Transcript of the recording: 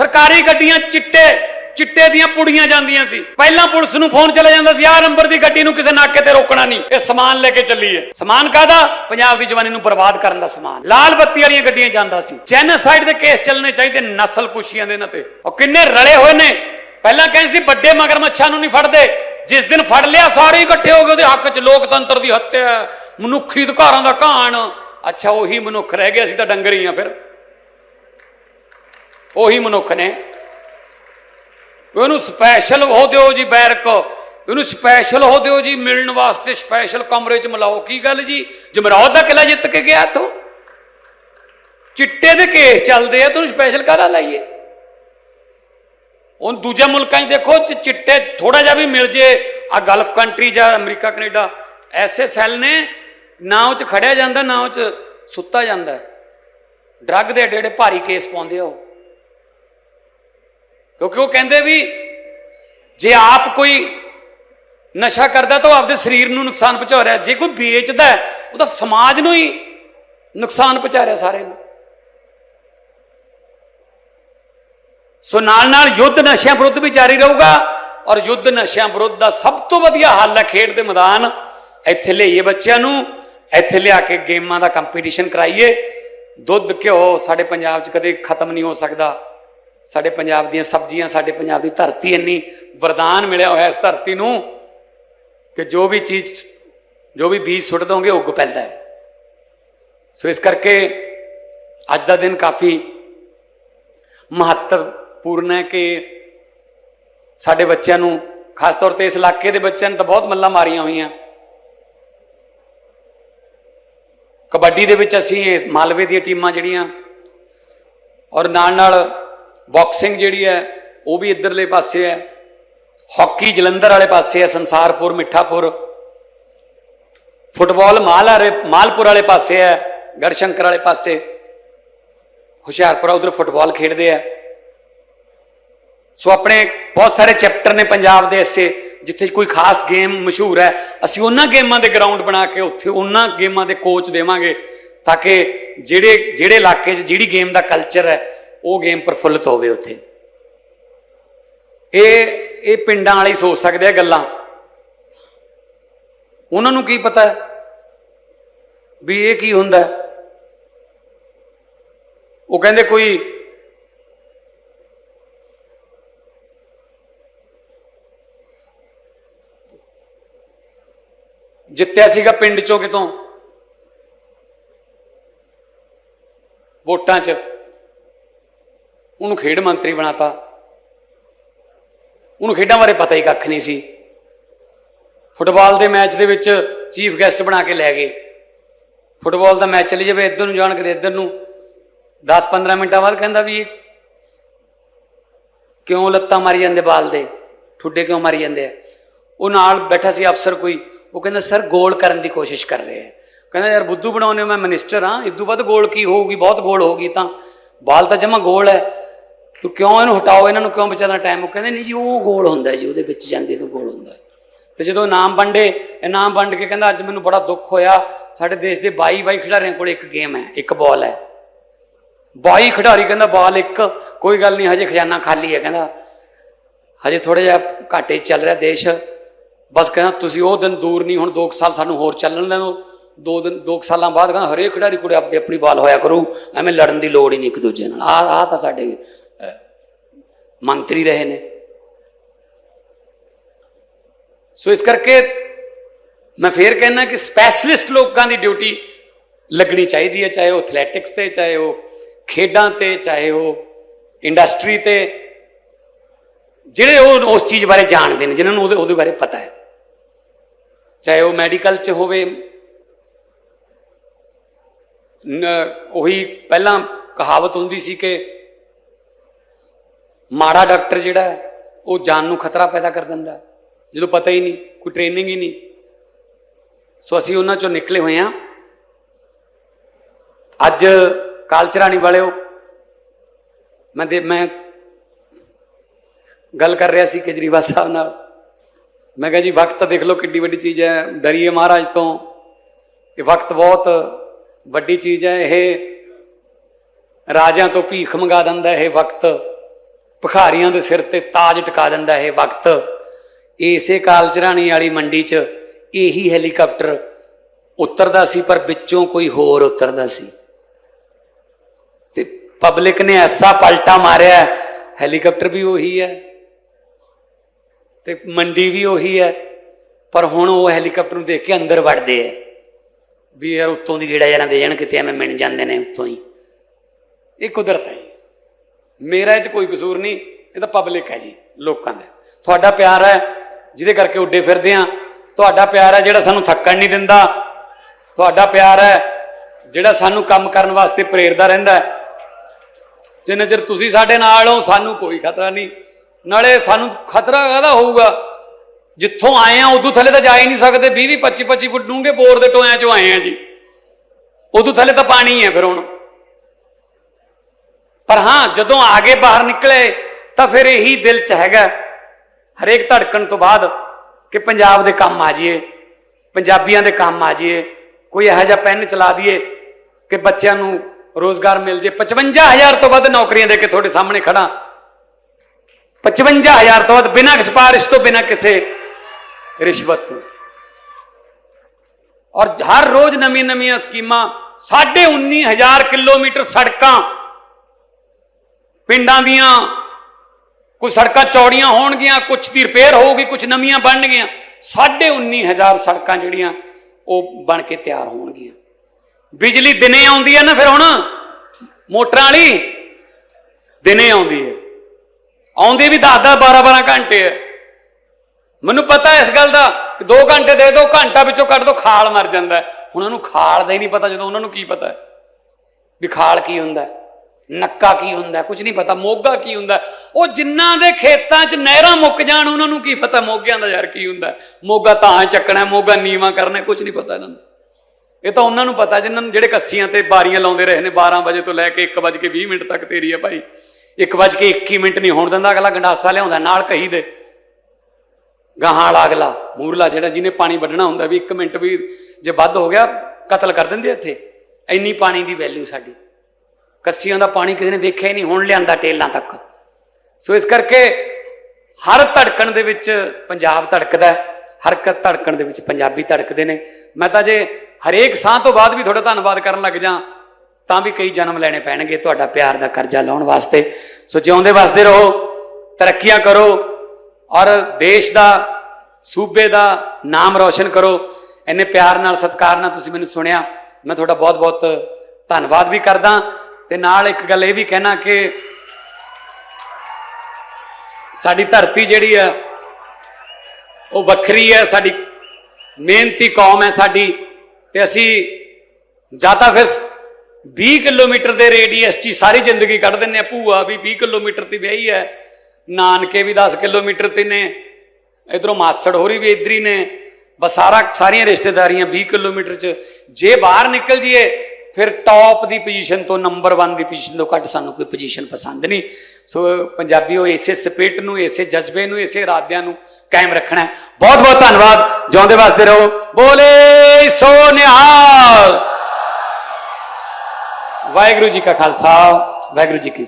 ਸਰਕਾਰੀ ਗੱਡੀਆਂ 'ਚ ਚਿੱਟੇ ਚਿੱਟੇ ਦੀਆਂ ਪੁੜੀਆਂ ਜਾਂਦੀਆਂ ਸੀ। ਪਹਿਲਾਂ ਪੁਲਿਸ ਨੂੰ ਫੋਨ ਚਲਾ ਜਾਂਦਾ ਸੀ, ਆਹ ਨੰਬਰ ਦੀ ਗੱਡੀ ਨੂੰ ਕਿਸੇ ਨਾਕੇ ਤੇ ਰੋਕਣਾ ਨਹੀਂ। ਇਹ ਸਮਾਨ ਲੈ ਕੇ ਚੱਲੀਏ। ਸਮਾਨ ਕਾਦਾ ਪੰਜਾਬ ਦੀ ਜਵਾਨੀ ਨੂੰ ਬਰਬਾਦ ਕਰਨ ਦਾ ਸਮਾਨ। ਲਾਲ ਬੱਤੀ ਵਾਲੀਆਂ ਗੱਡੀਆਂ ਜਾਂਦਾ ਸੀ। ਜੈਨੋਸਾਈਡ ਦੇ ਕੇਸ ਚੱਲਣੇ ਚਾਹੀਦੇ ਨਸਲ ਕੁਸ਼ੀਆਂ ਦੇ ਇਹਨਾਂ ਤੇ ਉਹ ਕਿੰਨੇ ਰਲੇ ਹੋਏ ਨੇ। ਪਹਿਲਾਂ ਕਹਿੰਦੇ ਸੀ, ਵੱਡੇ ਮਗਰਮੱਛਾਂ ਨੂੰ ਨਹੀਂ ਫੜਦੇ। ਜਿਸ ਦਿਨ ਫੜ ਲਿਆ, ਸਾਰੇ ਇਕੱਠੇ ਹੋ ਗਏ। ਉਹਦੇ ਹੱਕ 'ਚ ਲੋਕਤੰਤਰ ਦੀ ਹੱਤਿਆ ਮਨੁੱਖੀ ਅਧਿਕਾਰਾਂ ਦਾ ਘਾਣ। ਅੱਛਾ, ਉਹੀ ਮਨੁੱਖ ਰਹਿ ਗਿਆ ਅਸੀਂ ਤਾਂ ਡੰਗਰ ਹੀ ਆ ਫਿਰ। ਉਹੀ ਮਨੁੱਖ ਨੇ। ਉਹਨੂੰ ਸਪੈਸ਼ਲ ਉਹ ਦਿਓ ਜੀ ਬੈਰਕ। ਉਹਨੂੰ ਸਪੈਸ਼ਲ ਹੋ ਦਿਓ ਜੀ ਮਿਲਣ ਵਾਸਤੇ ਸਪੈਸ਼ਲ ਕਮਰੇ 'ਚ ਮਿਲਾਓ। ਕੀ ਗੱਲ ਜੀ? ਜਮਰੌਦ ਦਾ ਕਿਲਾ ਜਿੱਤ ਕੇ ਗਿਆ ਇੱਥੋਂ। ਚਿੱਟੇ ਦੇ ਕੇਸ ਚੱਲਦੇ ਆ, ਤੂੰ ਸਪੈਸ਼ਲ ਕਾਹਦਾ ਲਾਈਏ? ਹੁਣ ਦੂਜੇ ਮੁਲਕਾਂ 'ਚ ਦੇਖੋ ਚਿੱਟੇ ਥੋੜਾ ਜਿਹਾ ਵੀ ਮਿਲ ਜੇ। ਆ ਗਲਫ ਕੰਟਰੀ ਜਾਂ ਅਮਰੀਕਾ, ਕੈਨੇਡਾ, ਐਸੇ ਸੈੱਲ ਨੇ, ਨਾ ਉਹ 'ਚ ਖੜਿਆ ਜਾਂਦਾ, ਨਾ ਉਹ 'ਚ ਸੁੱਤਾ ਜਾਂਦਾ। ਡਰੱਗ ਦੇ ਏਡੇ ਏਡੇ ਭਾਰੀ ਕੇਸ ਪਾਉਂਦੇ ਆ ਉਹ। ਕਿਉਂਕਿ ਉਹ ਕਹਿੰਦੇ ਵੀ ਜੇ ਆਪ ਕੋਈ ਨਸ਼ਾ ਕਰਦਾ ਤਾਂ ਉਹ ਆਪਦੇ ਸਰੀਰ ਨੂੰ ਨੁਕਸਾਨ ਪਹੁੰਚਾ ਰਿਹਾ। ਜੇ ਕੋਈ ਵੇਚਦਾ ਉਹ ਤਾਂ ਸਮਾਜ ਨੂੰ ਹੀ ਨੁਕਸਾਨ ਪਹੁੰਚਾ ਰਿਹਾ ਸਾਰੇ ਨੂੰ। ਸੋ ਨਾਲ ਨਾਲ ਯੁੱਧ ਨਸ਼ਿਆਂ ਵਿਰੁੱਧ ਵੀ ਜਾਰੀ ਰਹੂਗਾ ਔਰ ਯੁੱਧ ਨਸ਼ਿਆਂ ਵਿਰੁੱਧ ਦਾ ਸਭ ਤੋਂ ਵਧੀਆ ਹੱਲ ਹੈ ਖੇਡ ਦੇ ਮੈਦਾਨ। ਇੱਥੇ ਲਿਆਈਏ ਬੱਚਿਆਂ ਨੂੰ, ਇੱਥੇ ਲਿਆ ਕੇ ਗੇਮਾਂ ਦਾ ਕੰਪੀਟੀਸ਼ਨ ਕਰਾਈਏ। ਦੁੱਧ, ਘਿਓ ਸਾਡੇ ਪੰਜਾਬ 'ਚ ਕਦੇ ਖਤਮ ਨਹੀਂ ਹੋ ਸਕਦਾ। ਸਾਡੇ ਪੰਜਾਬ ਦੀਆਂ ਸਬਜ਼ੀਆਂ, ਸਾਡੇ ਪੰਜਾਬ ਦੀ ਧਰਤੀ ਇੰਨੀ ਵਰਦਾਨ ਮਿਲਿਆ ਹੋਇਆ ਇਸ ਧਰਤੀ ਨੂੰ ਕਿ ਜੋ ਵੀ ਚੀਜ਼, ਜੋ ਵੀ ਬੀਜ ਸੁੱਟ ਦੋਗੇ ਉੱਗ ਪੈਂਦਾ ਹੈ। ਸੋ ਇਸ ਕਰਕੇ ਅੱਜ ਦਾ ਦਿਨ ਕਾਫੀ ਮਹੱਤਵਪੂਰਨ ਹੈ ਕਿ ਸਾਡੇ ਬੱਚਿਆਂ ਨੂੰ, ਖਾਸ ਤੌਰ ਤੇ ਇਸ ਇਲਾਕੇ ਦੇ ਬੱਚਿਆਂ ਨੂੰ ਤਾਂ ਬਹੁਤ ਮੱਲਾਂ ਮਾਰੀਆਂ ਹੋਈਆਂ। ਕਬੱਡੀ ਦੇ ਵਿੱਚ ਅਸੀਂ ਮਾਲਵੇ ਦੀਆਂ ਟੀਮਾਂ ਜਿਹੜੀਆਂ ਔਰ ਨਾਲ ਨਾਲ ਬਾਕਸਿੰਗ ਜਿਹੜੀ ਹੈ, ਉਹ ਵੀ ਇਧਰਲੇ ਪਾਸੇ ਹੈ। ਹਾਕੀ ਜਲੰਧਰ ਵਾਲੇ ਪਾਸੇ ਹੈ, ਸੰਸਾਰਪੁਰ, ਮਿੱਠਾਪੁਰ। ਫੁੱਟਬਾਲ ਮਾਲ ਵਾਲੇ, ਮਾਲਪੁਰ ਵਾਲੇ ਪਾਸੇ ਹੈ, ਗੜਸ਼ੰਕਰ ਵਾਲੇ ਪਾਸੇ। ਹੁਸ਼ਿਆਰਪੁਰ ਉਧਰ ਫੁੱਟਬਾਲ ਖੇਡਦੇ ਆ ਸੋ ਆਪਣੇ ਬਹੁਤ ਸਾਰੇ ਚੈਪਟਰ ਨੇ ਪੰਜਾਬ ਦੇ ਐਸੇ ਜਿੱਥੇ ਕੋਈ ਖਾਸ ਗੇਮ ਮਸ਼ਹੂਰ ਹੈ। ਅਸੀਂ ਉਹਨਾਂ ਗੇਮਾਂ ਦੇ ਗਰਾਊਂਡ ਬਣਾ ਕੇ ਉੱਥੇ ਉਹਨਾਂ ਗੇਮਾਂ ਦੇ ਕੋਚ ਦੇਵਾਂਗੇ, ਤਾਂ ਕਿ ਜਿਹੜੇ ਜਿਹੜੇ ਇਲਾਕੇ 'ਚ ਜਿਹੜੀ ਗੇਮ ਦਾ ਕਲਚਰ ਹੈ ਉਹ ਗੇਮ ਪ੍ਰਫੁੱਲਤ ਹੋਵੇ ਉੱਥੇ। ਇਹ ਇਹ ਪਿੰਡਾਂ ਵਾਲੇ ਸੋਚ ਸਕਦੇ ਆ ਗੱਲਾਂ। ਉਹਨਾਂ ਨੂੰ ਕੀ ਪਤਾ ਵੀ ਇਹ ਕੀ ਹੁੰਦਾ ਉਹ ਕਹਿੰਦੇ ਕੋਈ ਜਿੱਤਿਆ ਸੀਗਾ ਪਿੰਡ ਚੋਂ ਕਿਤੋਂ? ਵੋਟਾਂ 'ਚ। ਉਹਨੂੰ ਖੇਡ ਮੰਤਰੀ ਬਣਾਤਾ। ਉਹਨੂੰ ਖੇਡਾਂ ਬਾਰੇ ਪਤਾ ਹੀ ਕੱਖ ਨਹੀਂ ਸੀ। ਫੁੱਟਬਾਲ ਦੇ ਮੈਚ ਦੇ ਵਿੱਚ ਚੀਫ ਗੈਸਟ ਬਣਾ ਕੇ ਲੈ ਗਏ। ਫੁੱਟਬਾਲ ਦਾ ਮੈਚ ਚੱਲੀ ਜਾਵੇ, ਇੱਧਰ ਨੂੰ ਜਾਣ ਕਦੇ ਇੱਧਰ ਨੂੰ। 10-15 ਮਿੰਟਾਂ ਬਾਅਦ ਕਹਿੰਦਾ ਵੀ ਕਿਉਂ ਲੱਤਾਂ ਮਾਰੀ ਜਾਂਦੇ ਬਾਲ ਦੇ? ਠੁੱਡੇ ਕਿਉਂ ਮਾਰੀ ਜਾਂਦੇ ਆ? ਉਹ ਨਾਲ ਬੈਠਾ ਸੀ ਅਫਸਰ ਕੋਈ। ਉਹ ਕਹਿੰਦਾ, ਸਰ, ਗੋਲ ਕਰਨ ਦੀ ਕੋਸ਼ਿਸ਼ ਕਰ ਰਹੇ ਆ। ਕਹਿੰਦਾ, ਯਾਰ, ਬੁੱਧੂ ਬਣਾਉਣੇ ਮੈਂ ਮਿਨਿਸਟਰ ਹਾਂ। ਇਦੋਂ ਬਾਅਦ ਗੋਲ ਕੀ ਹੋਊਗੀ? ਬਹੁਤ ਗੋਲ ਹੋਊਗੀ ਤਾਂ। ਬਾਲ ਤਾਂ ਜਮਾ ਗੋਲ ਹੈ। ਤੂੰ ਕਿਉਂ ਇਹਨੂੰ ਹਟਾਓ? ਇਹਨਾਂ ਨੂੰ ਕਿਉਂ ਬਚਾਉਣਾ ਟਾਈਮ ਉਹ ਕਹਿੰਦੇ ਨਹੀਂ ਜੀ ਉਹ ਗੋਲ ਹੁੰਦਾ ਜੀ ਉਹਦੇ ਵਿੱਚ ਜਾਂਦੇ ਤਾਂ ਗੋਲ ਹੁੰਦਾ। ਤੇ ਜਦੋਂ ਇਨਾਮ ਵੰਡੇ ਇਨਾਮ ਵੰਡ ਕੇ ਕਹਿੰਦਾ ਅੱਜ ਮੈਨੂੰ ਬੜਾ ਦੁੱਖ ਹੋਇਆ। ਸਾਡੇ ਦੇਸ਼ ਦੇ 22 22 ਖਿਡਾਰੀਆਂ ਕੋਲ ਇੱਕ ਗੇਮ ਹੈ ਇੱਕ ਬਾਲ ਹੈ। 22 ਖਿਡਾਰੀ ਕਹਿੰਦਾ ਬਾਲ ਇੱਕ ਕੋਈ ਗੱਲ ਨਹੀਂ ਹਜੇ ਖਜ਼ਾਨਾ ਖਾਲੀ ਹੈ ਕਹਿੰਦਾ। ਹਜੇ ਥੋੜਾ ਜਿਹਾ ਘਾਟੇ ਚੱਲ ਰਿਹਾ ਦੇਸ਼। ਬਸ ਕਹਿੰਦਾ ਤੁਸੀਂ ਉਹ ਦਿਨ ਦੂਰ ਨਹੀਂ ਹੁਣ 2 ਸਾਲ ਸਾਨੂੰ ਹੋਰ ਚੱਲਣ ਦੇਣੋ ਦੋ ਦਿਨ 2 ਸਾਲਾਂ ਬਾਅਦ ਕਹਿੰਦਾ ਹਰੇਕ ਖਿਡਾਰੀ ਕੋਲ ਆਪਣੀ ਆਪਣੀ ਬਾਲ ਹੋਇਆ ਕਰੂ। ਐਵੇਂ ਲੜਨ ਦੀ ਲੋੜ ਹੀ ਨਹੀਂ ਇੱਕ ਦੂਜੇ ਨਾਲ। ਆ ਆ ਤਾਂ ਸਾਡੇ ਅਹ, ਮੰਤਰੀ ਰਹੇ ਨੇ। ਸੋ ਇਸ ਕਰਕੇ ਮੈਂ ਫੇਰ ਕਹਿਣਾ ਕਿ ਸਪੈਸ਼ਲਿਸਟ ਲੋਕਾਂ ਦੀ ਡਿਊਟੀ ਲੱਗਣੀ ਚਾਹੀਦੀ ਹੈ, ਚਾਹੇ ਉਹ ਐਥਲੈਟਿਕਸ ਤੇ, ਚਾਹੇ ਉਹ ਖੇਡਾਂ ਤੇ, ਚਾਹੇ ਉਹ ਇੰਡਸਟਰੀ ਤੇ। ਜਿਹੜੇ ਉਹ ਉਸ ਚੀਜ਼ ਬਾਰੇ ਜਾਣਦੇ ਨੇ, ਜਿਨ੍ਹਾਂ ਨੂੰ ਉਹਦੇ ਉਹਦੇ ਬਾਰੇ ਪਤਾ ਹੈ। ਚਾਹੇ ਉਹ ਮੈਡੀਕਲ 'ਚ ਹੋਵੇ। ਉਹੀ ਪਹਿਲਾਂ ਕਹਾਵਤ ਹੁੰਦੀ ਸੀ ਕਿ ਮਾੜਾ ਡਾਕਟਰ ਜਿਹੜਾ ਉਹ ਜਾਨ ਨੂੰ ਖਤਰਾ ਪੈਦਾ ਕਰ ਦਿੰਦਾ ਜਦੋਂ ਪਤਾ ਹੀ ਨਹੀਂ, ਕੋਈ ਟ੍ਰੇਨਿੰਗ ਹੀ ਨਹੀਂ। ਸੋ ਅਸੀਂ ਉਹਨਾਂ ਚੋਂ ਨਿਕਲੇ ਹੋਏ ਹਾਂ। ਅੱਜ ਕਾਲਚਰਾਣੀ ਵਾਲਿਓ, ਮੈਂ ਦੇ ਮੈਂ ਗੱਲ ਕਰ ਰਿਹਾ ਸੀ ਕੇਜਰੀਵਾਲ ਸਾਹਿਬ ਨਾਲ। ਮੈਂ ਕਿਹਾ ਜੀ, ਵਕਤ ਦੇਖ ਲਓ ਕਿੱਡੀ ਵੱਡੀ ਚੀਜ਼ ਹੈ। ਡਰੀਏ ਮਹਾਰਾਜ ਤੋਂ। ਇਹ ਵਕਤ ਬਹੁਤ ਵੱਡੀ ਚੀਜ਼ ਹੈ। ਇਹ ਰਾਜਿਆਂ ਤੋਂ ਭੀਖ ਮੰਗਾ ਦਿੰਦਾ ਇਹ ਵਕਤ। ਭਿਖਾਰੀਆਂ ਦੇ ਸਿਰ ਤੇ ਤਾਜ ਟਿਕਾ ਦਿੰਦਾ ਇਹ ਵਕਤ। ਇਸੇ ਕਾਲਚਰਾਣੀ ਵਾਲੀ ਮੰਡੀ 'ਚ ਇਹੀ ਹੈਲੀਕਾਪਟਰ ਉਤਰਦਾ ਸੀ, ਪਰ ਵਿੱਚੋਂ ਕੋਈ ਹੋਰ ਉਤਰਦਾ ਸੀ। ਤੇ ਪਬਲਿਕ ਨੇ ਐਸਾ ਪਲਟਾ ਮਾਰਿਆ, ਹੈਲੀਕਾਪਟਰ ਵੀ ਉਹੀ ਹੈ ਤੇ ਮੰਡੀ ਵੀ ਉਹੀ ਹੈ, ਪਰ ਹੁਣ ਉਹ ਹੈਲੀਕਾਪਟਰ ਨੂੰ ਦੇਖ ਕੇ ਅੰਦਰ ਵੜਦੇ ਆ। ਵੀ ਯਾਰ ਉੱਤੋਂ ਦੀ ਗੇੜਾ ਜਣਾ ਦੇ ਜਾਣ, ਕਿਤੇ ਐਵੇਂ ਮਿਣ ਜਾਂਦੇ ਨੇ ਉੱਤੋਂ ਹੀ। ਇਹ ਕੁਦਰਤ ਹੈ। ਮੇਰਾ ਇਹ ਚ ਕੋਈ ਕਸੂਰ ਨਹੀਂ, ਇਹ ਤਾਂ ਪਬਲਿਕ ਹੈ ਜੀ, ਲੋਕਾਂ ਦਾ। ਤੁਹਾਡਾ ਪਿਆਰ ਹੈ, ਜਿਹਦੇ ਕਰਕੇ ਉੱਡੇ ਫਿਰਦੇ ਆ ਤੁਹਾਡਾ ਪਿਆਰ ਹੈ ਜਿਹੜਾ ਸਾਨੂੰ ਥੱਕਣ ਨਹੀਂ ਦਿੰਦਾ। ਤੁਹਾਡਾ ਪਿਆਰ ਹੈ ਜਿਹੜਾ ਸਾਨੂੰ ਕੰਮ ਕਰਨ ਵਾਸਤੇ ਪ੍ਰੇਰਦਾ ਰਹਿੰਦਾ ਹੈ। ਜਿੰਨੇ ਚਿਰ ਤੁਸੀਂ ਸਾਡੇ ਨਾਲ ਹੋ, ਸਾਨੂੰ ਕੋਈ ਖਤਰਾ ਨਹੀਂ। ਨਾਲੇ ਸਾਨੂੰ ਖਤਰਾ ਕਾਹਦਾ ਹੋਊਗਾ? ਜਿੱਥੋਂ ਆਏ ਆ ਉਦੋਂ ਥੱਲੇ ਤਾਂ ਜਾ ਹੀ ਨਹੀਂ ਸਕਦੇ। 20 20 25 25 ਫੁੱਟ ਡੂੰਘੇ ਬੋਰ ਦੇ ਟੋਇਆਂ ਚੋਂ ਆਏ ਆ ਜੀ। ਉਦੋਂ ਥੱਲੇ ਤਾਂ ਪਾਣੀ ਹੈ ਫਿਰ ਹੁਣ। ਪਰ ਹਾਂ, ਜਦੋਂ ਆਗੇ ਬਾਹਰ ਨਿਕਲੇ, ਤਾਂ ਫਿਰ ਇਹੀ ਦਿਲ ਚ ਹੈਗਾ, ਹਰੇਕ ਧੜਕਣ ਤੋਂ ਬਾਅਦ ਕਿ ਪੰਜਾਬ ਦੇ ਕੰਮ ਆ ਜਾਈਏ, ਪੰਜਾਬੀਆਂ ਦੇ ਕੰਮ ਆ ਜਾਈਏ, ਕੋਈ ਇਹੋ ਜਿਹਾ ਪੈਨ ਚਲਾ ਦਈਏ ਕਿ ਬੱਚਿਆਂ ਨੂੰ ਰੋਜ਼ਗਾਰ ਮਿਲ ਜੇ। 55000 ਤੋਂ ਵੱਧ ਨੌਕਰੀਆਂ ਦੇ ਕੇ ਤੁਹਾਡੇ ਸਾਹਮਣੇ ਖੜਾ 55000 ਤੋਂ ਵੱਧ ਬਿਨਾਂ ਸਿਫਾਰਿਸ਼ ਤੋਂ ਬਿਨਾਂ ਕਿਸੇ ਰਿਸ਼ਵਤ ਤੋਂ। ਔਰ ਹਰ ਰੋਜ਼ ਨਵੀਂ ਨਵੀਆਂ ਸਕੀਮਾਂ, ਸਾਢੇ 19000 ਕਿਲੋਮੀਟਰ ਸੜਕਾਂ ਪਿੰਡਾਂ ਦੀਆਂ ਕੋਈ ਸੜਕਾਂ ਚੌੜੀਆਂ ਹੋਣਗੀਆਂ ਕੁਝ ਦੀ ਰਿਪੇਅਰ ਹੋਊਗੀ ਕੁਝ ਨਵੀਆਂ ਬਣਨਗੀਆਂ ਸਾਢੇ 19000 ਸੜਕਾਂ ਜਿਹੜੀਆਂ ਉਹ ਬਣ ਕੇ ਤਿਆਰ ਹੋਣਗੀਆਂ। ਬਿਜਲੀ ਦਿਨੇ ਆਉਂਦੀ ਹੈ ਨਾ ਫਿਰ ਹੁਣ? ਮੋਟਰਾਂ ਵਾਲੀ ਦਿਨੇ ਆਉਂਦੀ ਹੈ। ਆਉਂਦੀ ਵੀ 10 10 12 12 ਘੰਟੇ ਹੈ। ਮੈਨੂੰ ਪਤਾ ਇਸ ਗੱਲ ਦਾ ਕਿ 2 ਘੰਟੇ ਦੇ ਦਿਓ ਘੰਟਾ ਵਿੱਚੋਂ ਕੱਢ ਦੋ ਖਾਲ ਮਰ ਜਾਂਦਾ ਹੈ। ਹੁਣ ਉਹਨੂੰ ਖਾਲ ਦਾ ਹੀ ਨਹੀਂ ਪਤਾ ਜਦੋਂ ਉਹਨਾਂ ਨੂੰ ਕੀ ਪਤਾ ਵੀ ਖਾਲ ਕੀ ਹੁੰਦਾ ਹੈ, ਨੱਕਾ ਕੀ ਹੁੰਦਾ? ਹੈ, ਕੁਝ ਨਹੀਂ ਪਤਾ ਮੋਗਾ ਕੀ ਹੁੰਦਾ? ਉਹ ਜਿਨ੍ਹਾਂ ਦੇ ਖੇਤਾਂ 'ਚ ਨਹਿਰਾਂ ਮੁੱਕ ਜਾਣ ਉਹਨਾਂ ਨੂੰ ਕੀ ਪਤਾ ਮੋਗਿਆਂ ਦਾ ਯਾਰ ਕੀ ਹੁੰਦਾ? ਮੋਗਾ ਤਾਂ ਚੱਕਣਾ ਮੋਗਾ ਨੀਵਾ ਕਰਨਾ ਹੈ, ਕੁਝ ਨਹੀਂ ਪਤਾ ਇਹਨਾਂ ਨੂੰ। ਇਹ ਤਾਂ ਉਹਨਾਂ ਨੂੰ ਪਤਾ ਜਿਨ੍ਹਾਂ ਨੂੰ ਜਿਹੜੇ ਕੱਸੀਆਂ ਤੇ ਬਾਰੀਆਂ ਲਾਉਂਦੇ ਰਹੇ ਨੇ 12 ਵਜੇ ਤੋਂ ਲੈ ਕੇ 1 ਵਜੇ ਕੇ 20 ਮਿੰਟ ਤੱਕ ਤੇਰੀ ਹੈ ਭਾਈ। 1 ਵਜੇ ਕੇ 21 ਮਿੰਟ ਨਹੀਂ ਹੋਣ ਦਿੰਦਾ ਅਗਲਾ ਗੰਡਾਸਾ ਲਿਆਉਂਦਾ ਨਾਲ ਕਹੀ ਦੇ। ਗਾਹਾਂ ਵਾਲਾ ਅਗਲਾ ਮੂਰਲਾ ਜਿਹੜਾ ਜਿਹਨੇ ਪਾਣੀ ਵੱਢਣਾ ਹੁੰਦਾ ਵੀ 1 ਮਿੰਟ ਵੀ ਜੇ ਵੱਧ ਹੋ ਗਿਆ ਕਤਲ ਕਰ ਦਿੰਦੇ ਇੱਥੇ। ਇੰਨੀ ਪਾਣੀ ਦੀ ਵੈਲਿਊ ਸਾਡੀ। ਕੱਸੀਆਂ ਦਾ ਪਾਣੀ ਕਿਸੇ ਨੇ ਦੇਖਿਆ ਹੀ ਨਹੀਂ ਹੁਣ ਲਿਆਂਦਾ ਟੇਲਾਂ ਤੱਕ। ਸੋ ਇਸ ਕਰਕੇ ਹਰ ਧੜਕਣ ਦੇ ਵਿੱਚ ਪੰਜਾਬ ਧੜਕਦਾ ਹੈ, ਹਰ ਕ ਧੜਕਣ ਦੇ ਵਿੱਚ ਪੰਜਾਬੀ ਧੜਕਦੇ ਨੇ। ਮੈਂ ਤਾਂ ਜੇ ਹਰੇਕ ਸਾਹ ਤੋਂ ਬਾਅਦ ਵੀ ਤੁਹਾਡਾ ਧੰਨਵਾਦ ਕਰਨ ਲੱਗ ਜਾਂ ਤਾਂ ਵੀ ਕਈ ਜਨਮ ਲੈਣੇ ਪੈਣਗੇ ਤੁਹਾਡਾ ਪਿਆਰ ਦਾ ਕਰਜ਼ਾ ਲਾਉਣ ਵਾਸਤੇ। ਸੋ ਜਿਉਂਦੇ ਵਸਦੇ ਰਹੋ ਤਰੱਕੀਆਂ ਕਰੋ ਔਰ ਦੇਸ਼ ਦਾ ਸੂਬੇ ਦਾ ਨਾਮ ਰੌਸ਼ਨ ਕਰੋ। ਇੰਨੇ ਪਿਆਰ ਨਾਲ ਸਤਿਕਾਰ ਨਾਲ ਤੁਸੀਂ ਮੈਨੂੰ ਸੁਣਿਆ। ਮੈਂ ਤੁਹਾਡਾ ਬਹੁਤ-ਬਹੁਤ ਧੰਨਵਾਦ ਵੀ ਕਰਦਾ। ਤੇ ਨਾਲ ਇੱਕ ਗੱਲ ਇਹ ਵੀ ਕਹਿਣਾ ਕਿ ਸਾਡੀ ਧਰਤੀ ਜਿਹੜੀ ਆ, ਉਹ ਵੱਖਰੀ ਹੈ ਸਾਡੀ ਮਿਹਨਤੀ ਕੌਮ ਹੈ ਸਾਡੀ। ਤੇ ਅਸੀਂ ਜਾਂ ਤਾਂ ਫਿਰ 20 ਕਿਲੋਮੀਟਰ ਦੇ ਰੇਡੀਅਸ 'ਚ ਸਾਰੀ ਜ਼ਿੰਦਗੀ ਕੱਢ ਦਿੰਨੇ ਆ ਭੂਆ ਵੀ 20 ਕਿਲੋਮੀਟਰ ਤੇ ਵਿਆਹੀ ਹੈ, ਨਾਨਕੇ ਵੀ 10 ਕਿਲੋਮੀਟਰ ਤੇ ਨੇ, ਇਧਰੋਂ ਮਾਸੜ ਹੋਰੀ ਵੀ ਇਧਰ ਹੀ ਨੇ। ਬਸ ਸਾਰਾ ਸਾਰੀਆਂ ਰਿਸ਼ਤੇਦਾਰੀਆਂ 20 ਕਿਲੋਮੀਟਰ 'ਚ। ਜੇ ਬਾਹਰ ਨਿਕਲ ਜੀਏ ਫਿਰ ਟੌਪ ਦੀ ਪੋਜੀਸ਼ਨ ਤੋਂ ਨੰਬਰ 1 ਦੀ ਪੋਜੀਸ਼ਨ ਤੋਂ ਘੱਟ ਸਾਨੂੰ ਕੋਈ ਪੋਜੀਸ਼ਨ ਪਸੰਦ ਨਹੀਂ। ਸੋ ਪੰਜਾਬੀ ਉਹ ਇਸੇ ਸਪਿਰਿਟ ਨੂੰ, ਇਸੇ ਜਜ਼ਬੇ ਨੂੰ, ਇਸੇ ਇਰਾਦਿਆਂ ਨੂੰ ਕਾਇਮ ਰੱਖਣਾ ਹੈ। ਬਹੁਤ ਬਹੁਤ ਧੰਨਵਾਦ। ਜਿਉਂਦੇ ਵਸਦੇ ਰਹੋ। ਬੋਲੇ ਸੋ ਨਿਹਾਲ। ਵਾਹਿਗੁਰੂ ਜੀ ਕਾ ਖਾਲਸਾ, ਵਾਹਿਗੁਰੂ ਜੀ ਕੀ